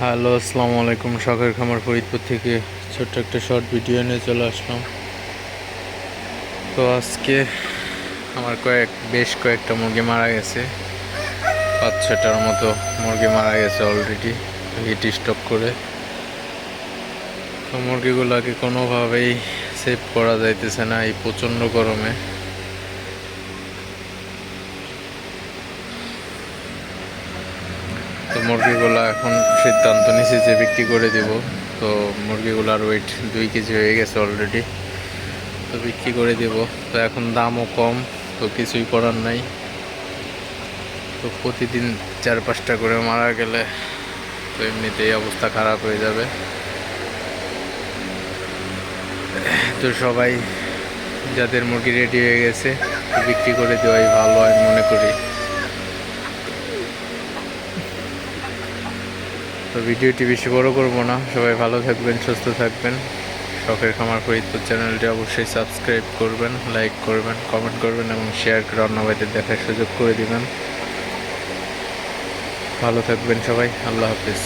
Hello, আসসালামু আলাইকুম। শখের খামার ফরিদপুর থেকে ছোট্ট একটা শর্ট ভিডিও নিয়ে চলে আসলাম। তো আজকে আমার কয়েক, বেশ কয়েকটা মুরগি মারা গেছে। পাঁচ ছটার মতো মুরগি মারা গেছে অলরেডি হিট স্টক করে। তো মুরগিগুলোকে কোনোভাবেই সেভ করা যাইতেছে না এই প্রচণ্ড গরমে। মুরগিগুলো এখন সিদ্ধান্ত নিয়েছি যে বিক্রি করে দেব। তো মুরগিগুলোর ওয়েট দুই কেজি হয়ে গেছে অলরেডি তো বিক্রি করে দেব। তো এখন দামও কম, তো কিছুই করার নাই। তো প্রতিদিন চার পাঁচটা করে মারা গেলে তো এমনিতেই অবস্থা খারাপ হয়ে যাবে। তো সবাই যাদের মুরগি রেডি হয়ে গেছে, বিক্রি করে দেওয়াই ভালো আমি মনে করি। তো ভিডিওটি বেশি বড় করব না। সবাই ভালো থাকবেন, সুস্থ থাকবেন। শখের খামার ফরিদপুর চ্যানেলটি অবশ্যই সাবস্ক্রাইব করবেন, লাইক করবেন, কমেন্ট করবেন এবং শেয়ার করে অন্য ভাইদের দেখার সুযোগ করে দিবেন। ভালো থাকবেন সবাই, আল্লাহ হাফিজ।